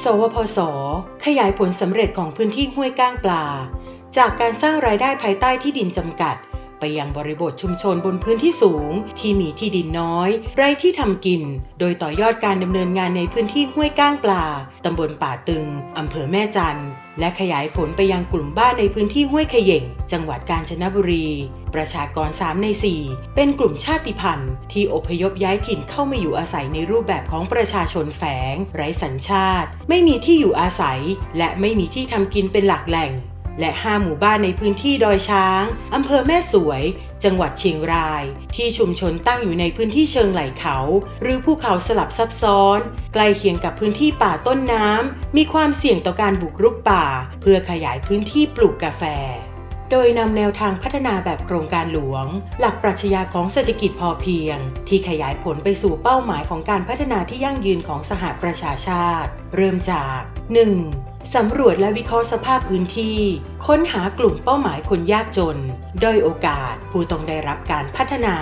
สวพศ ขยายผลสำเร็จของพื้นที่ห้วยก้างปลา จากการสร้างรายได้ภายใต้ที่ดินจำกัด ไปยังบริบทชุมชนบนพื้นที่สูง ที่มีที่ดินน้อย ไร่ที่ทำกิน โดยต่อยอดการดำเนินงานในพื้นที่ห้วยก้างปลาตำบลป่าตึงอำเภอแม่จันทร์และขยายผลไปยังกลุ่มบ้านในพื้นที่ห้วยเขย่ง จังหวัดกาญจนบุรี ประชากร 3 ใน 4 เป็นกลุ่มชาติพันธุ์ ที่อพยพย้ายถิ่นเข้ามาอยู่อาศัยในรูปแบบของประชาชนแฝง ไร้สัญชาติ ไม่มีที่อยู่อาศัย และไม่มีที่ทำกินเป็นหลักแหล่ง และ 5 หมู่บ้านในพื้นที่ดอยช้าง อำเภอแม่สวย จังหวัดเชียงราย ที่ชุมชนตั้งอยู่ในพื้นที่เชิงไหล่เขา หรือภูเขาสลับซับซ้อน ใกล้เคียงกับพื้นที่ป่าต้นน้ำ มีความเสี่ยงต่อการบุกรุกป่า เพื่อขยายพื้นที่ปลูกกาแฟโดยนำแนวทางพัฒนาแบบโครงการหลวง หลักปรัชญาของเศรษฐกิจพอเพียง ที่ขยายผลไปสู่เป้าหมายของการพัฒนาที่ยั่งยืนของสหประชาชาติ เริ่มจาก 1. สำรวจและวิเคราะห์สภาพพื้นที่ ค้นหากลุ่มเป้าหมายคนยากจน ด้อยโอกาส ผู้ต้องได้รับการพัฒนา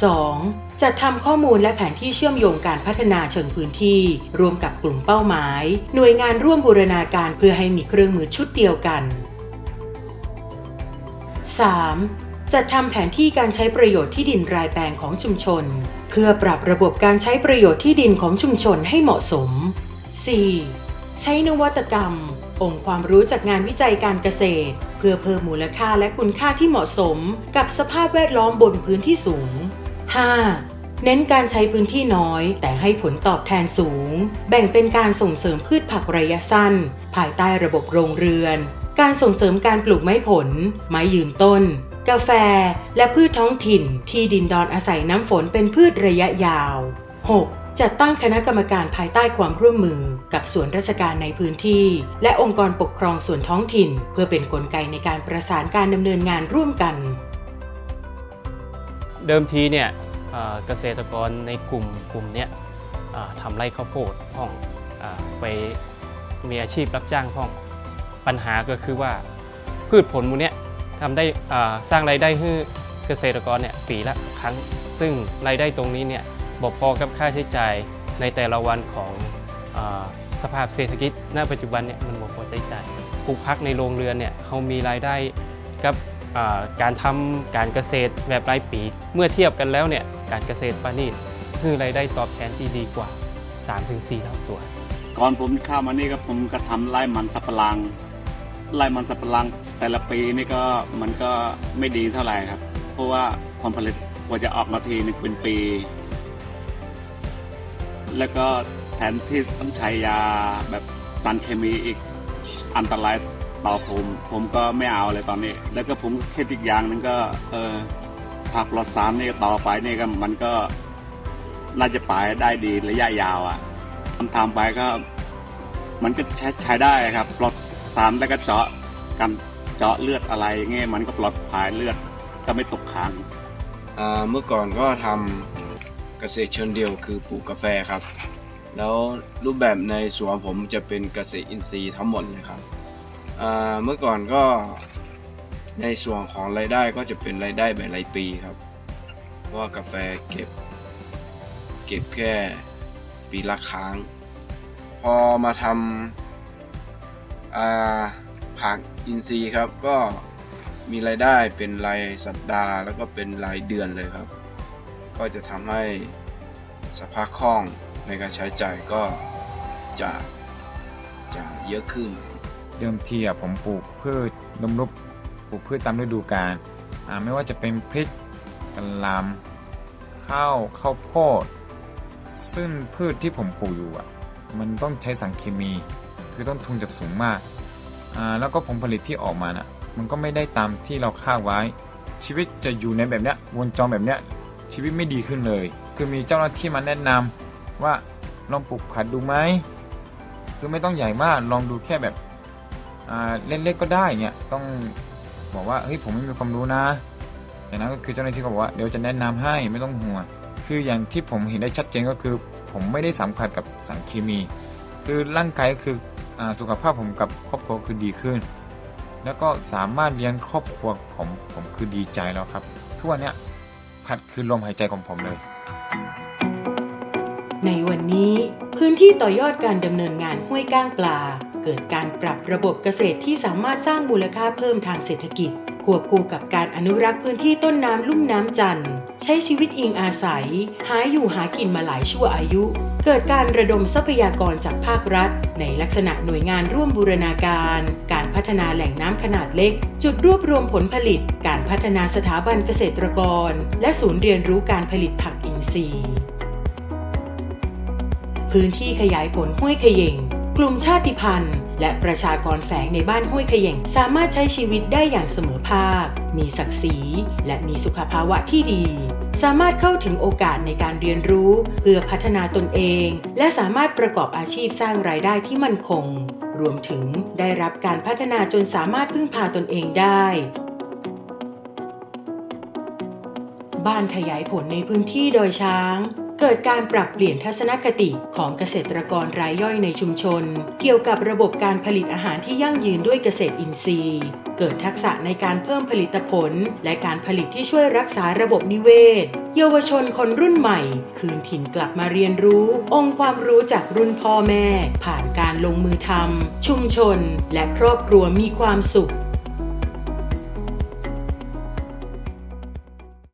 2. จัดทำข้อมูลและแผนที่เชื่อมโยงการพัฒนาเชิงพื้นที่ รวมกับกลุ่มเป้าหมาย หน่วยงานร่วมบูรณาการเพื่อให้มีเครื่องมือชุดเดียวกัน 3. จัดทำแผนที่การใช้ประโยชน์ที่ดินรายแปลงของชุมชน เพื่อปรับระบบการใช้ประโยชน์ที่ดินของชุมชนให้เหมาะสม 4. ใช้นวัตกรรม องค์ความรู้จากงานวิจัยการเกษตร เพื่อเพิ่มมูลค่าและคุณค่าที่เหมาะสมกับสภาพแวดล้อมบนพื้นที่สูง 5. เน้นการใช้พื้นที่น้อย แต่ให้ผลตอบแทนสูง แบ่งเป็นการส่งเสริมพืชผักระยะสั้น ภายใต้ระบบโรงเรือน การส่งเสริมการปลูกไม้ผล ไม้ยืนต้น กาแฟ และพืชท้องถิ่น ที่ดินดอนอาศัยน้ำฝนเป็นพืชระยะยาว 6. จัดตั้งคณะกรรมการภายใต้ความร่วมมือกับส่วนราชการในพื้นที่ และองค์กรปกครองส่วนท้องถิ่น เพื่อเป็นนกลไกในการประสานการดำเนินงานร่วมกัน เดิมทีเนี่ยเกษตรกรในกลุ่มกลุ่มเนี้ยทำไร่ข้าวโพดพ่องอไปมีอาชีพรับจ้างพ่อง ปัญหาก็คือว่าพืชผลมูเนี้ยทำได้สร้างรายได้ให้เกษตรกรเนี่ยปีละครั้ง ซึ่งรายได้ตรงนี้เนี่ย บอกพอกับค่าใช้จ่ายในแต่ละวันของอสภาพเศรษฐกิจณปัจจุบันเนี่ยมันบอกพอใช้จ่ายปลูกพักในโรงเรือนเนี่ยเขามีรายได้กับการทำการเกษตรแบบรายปี เมื่อเทียบกันแล้วเนี่ยการเกษตรปานีตคือรายได้ตอบแทนที่ดีกว่า 3-4 เท่าตัว ก่อนผมเข้ามานี่ก็ผมก็ทำไร่มันสับปะรังไร่มันสับปะรังแต่ละปีนี่ก็มันก็ไม่ดีเท่าไหร่ครับ เพราะว่าผลผลิตกว่าจะออกมาทีนึงเป็นปี แล้วก็แทนที่ต้องใช้ยาแบบสารเคมีอีกอันตรายต่อผม ผมก็ไม่เอาเลยตอนนี้ แล้วก็ผมคิดอีกอย่างนึงก็เออถ้าปลอดสารนี่ต่อไปนี่ก็มันก็น่าจะไปได้ดีระยะยาวอะทำทำไปก็มันก็ใช้ใช้ได้ครับปลอดสารแล้วก็เจาะกันเจาะเลือดอะไรเงี้ยมันก็ปลอดภัยเลือดก็ไม่ตกค้างเมื่อก่อนก็ทำ เกษตรเชิงเดียวคือปลูกกาแฟครับ แล้วรูปแบบในสวนผมจะเป็นเกษตรอินทรีย์ทั้งหมดเลยครับเมื่อก่อนก็ในส่วนของรายได้ก็จะเป็นรายได้แบบรายปีครับเพราะว่ากาแฟเก็บ เก็บแค่ปีละครั้ง พอมาทำผักอินทรีย์ครับก็มีรายได้เป็นรายสัปดาห์ แล้วก็เป็นรายเดือนเลยครับ ก็จะทำให้สภาพคล่องในการใช้จ่ายก็จะจะเยอะขึ้น เดิมทีอะผมปลูกพืชลมรุกปลูกพืชตามฤดูกาลอ่าไม่ว่าจะเป็นพริกกะหล่ำข้าวข้าวโพด ซึ่งพืชที่ผมปลูกอยู่อะมันต้องใช้สารเคมี คือต้นทุนจะสูงมากอ่าแล้วก็ผลผลิตที่ออกมาน่ะมันก็ไม่ได้ตามที่เราคาดไว้ ชีวิตจะอยู่ในแบบเนี้ยวงจรแบบเนี้ย ชีวิตไม่ดีขึ้นเลย คือมีเจ้าหน้าที่มาแนะนำว่าลองปลูกผัดดูไหมคือไม่ต้องใหญ่มากลองดูแค่แบบอ่าเล็กๆก็ได้เนี่ยต้องบอกว่าเฮ้ยผมไม่มีความรู้นะจากนั้นก็คือเจ้าหน้าที่ก็บอกว่าเดี๋ยวจะแนะนำให้ไม่ต้องห่วงคืออย่างที่ผมเห็นได้ชัดเจนก็คือ ผมไม่ได้สัมผัสกับสารเคมี คือร่างกายก็คืออสุขภาพผมกับครอบครัวคือดีขึ้น แล้วก็สามารถเลี้ยงครอบครัวผมผมคือดีใจแล้วครับทุกวันเนี้ย พัดคือลมหายใจของผมเลย ในวันนี้พื้นที่ต่อยอดการดำเนินงานห้วยก้างปลา เกิดการปรับระบบเกษตรที่สามารถสร้างมูลค่าเพิ่มทางเศรษฐกิจ ควบคู่กับการอนุรักษ์พื้นที่ต้นน้ำลุ่มน้ำจันทร์ใช้ชีวิตอิงอาศัย หาอยู่หากินมาหลายชั่วอายุ เกิดการระดมทรัพยากรจากภาครัฐ ในลักษณะหน่วยงานร่วมบูรณาการ การพัฒนาแหล่งน้ำขนาดเล็ก จุดรวบรวมผลผลิต การพัฒนาสถาบันเกษตรกร และศูนย์เรียนรู้การผลิตผักอินทรีย์ พื้นที่ขยายผลห้วยเขย่ง กลุ่มชาติพันธุ์ และประชากรแฝงในบ้านห้วยขย่งสามารถใช้ชีวิตได้อย่างเสมอภาค มีศักดิ์ศรี และมีสุขภาวะที่ดี สามารถเข้าถึงโอกาสในการเรียนรู้ เพื่อพัฒนาตนเอง และสามารถประกอบอาชีพสร้างรายได้ที่มั่นคง รวมถึงได้รับการพัฒนาจนสามารถพึ่งพาตนเองได้ บ้านขยายผลในพื้นที่โดยช้าง เกิดการปรับเปลี่ยนทัศนคติของเกษตรกรรายย่อยในชุมชน เกี่ยวกับระบบการผลิตอาหารที่ยั่งยืนด้วยเกษตรอินทรีย์ เกิดทักษะในการเพิ่มผลิตผล และการผลิตที่ช่วยรักษาระบบนิเวศ เยาวชนคนรุ่นใหม่ คืนถิ่นกลับมาเรียนรู้ องค์ความรู้จากรุ่นพ่อแม่ ผ่านการลงมือทำชุมชน และครอบครัวมีความสุข